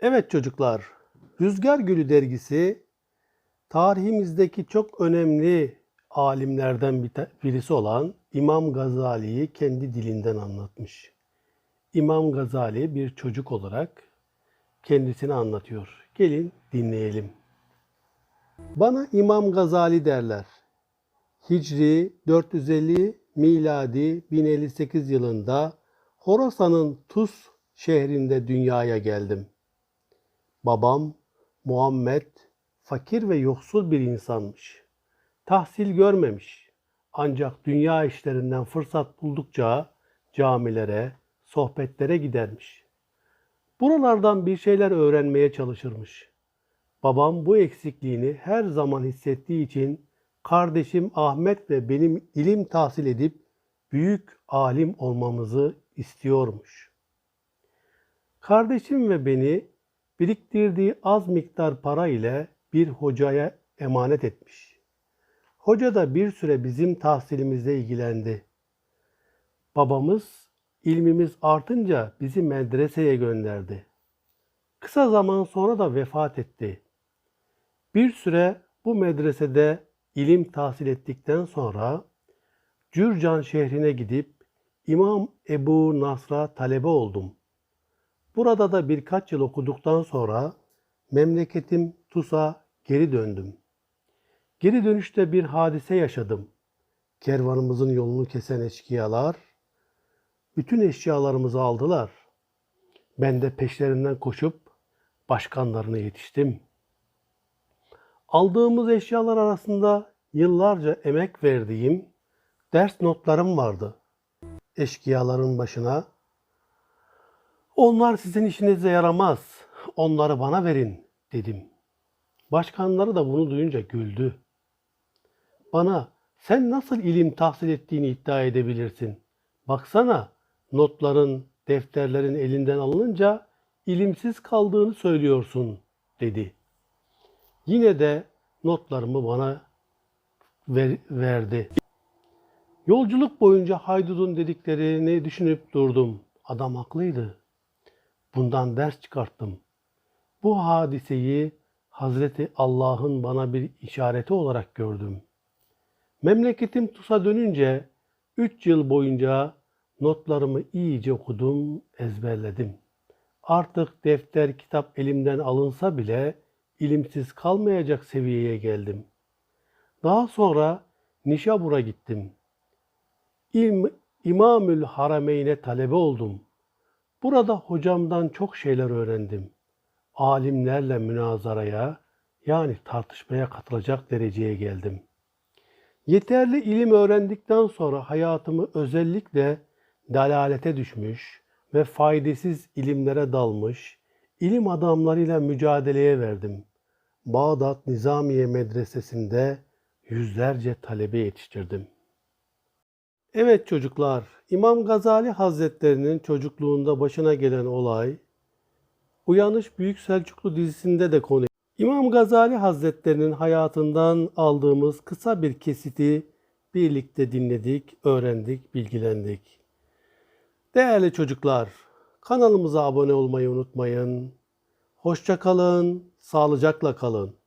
Evet çocuklar, Rüzgar Gülü dergisi tarihimizdeki çok önemli alimlerden birisi olan İmam Gazali'yi kendi dilinden anlatmış. İmam Gazali bir çocuk olarak kendisini anlatıyor. Gelin dinleyelim. Bana İmam Gazali derler. Hicri 450 miladi 1058 yılında Horasan'ın Tus şehrinde dünyaya geldim. Babam Muhammed fakir ve yoksul bir insanmış. Tahsil görmemiş. Ancak dünya işlerinden fırsat buldukça camilere, sohbetlere gidermiş. Buralardan bir şeyler öğrenmeye çalışırmış. Babam bu eksikliğini her zaman hissettiği için kardeşim Ahmet ve benim ilim tahsil edip büyük alim olmamızı istiyormuş. Kardeşim ve beni biriktirdiği az miktar para ile bir hocaya emanet etmiş. Hoca da bir süre bizim tahsilimizle ilgilendi. Babamız ilmimiz artınca bizi medreseye gönderdi. Kısa zaman sonra da vefat etti. Bir süre bu medresede ilim tahsil ettikten sonra Cürcan şehrine gidip İmam Ebu Nasr'a talebe oldum. Burada da birkaç yıl okuduktan sonra memleketim Tus'a geri döndüm. Geri dönüşte bir hadise yaşadım. Kervanımızın yolunu kesen eşkıyalar bütün eşyalarımızı aldılar. Ben de peşlerinden koşup başkanlarına yetiştim. Aldığımız eşyalar arasında yıllarca emek verdiğim ders notlarım vardı. Eşkıyaların başına onlar sizin işinize yaramaz. Onları bana verin dedim. Başkanları da bunu duyunca güldü. Bana sen nasıl ilim tahsil ettiğini iddia edebilirsin? Baksana notların, defterlerin elinden alınınca ilimsiz kaldığını söylüyorsun dedi. Yine de notlarımı bana ver- verdi. Yolculuk boyunca haydudun dediklerini düşünüp durdum. Adam haklıydı. Bundan ders çıkarttım. Bu hadiseyi Hazreti Allah'ın bana bir işareti olarak gördüm. Memleketim Tus'a dönünce 3 yıl boyunca notlarımı iyice okudum, ezberledim. Artık defter, kitap elimden alınsa bile ilimsiz kalmayacak seviyeye geldim. Daha sonra Nişabur'a gittim. İlm, İmamül Harameyn'e talebe oldum. Burada hocamdan çok şeyler öğrendim. Alimlerle münazaraya yani tartışmaya katılacak dereceye geldim. Yeterli ilim öğrendikten sonra hayatımı özellikle dalalete düşmüş ve faydasız ilimlere dalmış, ilim adamlarıyla mücadeleye verdim. Bağdat Nizamiye Medresesi'nde yüzlerce talebe yetiştirdim. Evet çocuklar, İmam Gazali Hazretlerinin çocukluğunda başına gelen olay, Uyanış Büyük Selçuklu dizisinde de konu. İmam Gazali Hazretlerinin hayatından aldığımız kısa bir kesiti birlikte dinledik, öğrendik, bilgilendik. Değerli çocuklar, kanalımıza abone olmayı unutmayın. Hoşça kalın, sağlıcakla kalın.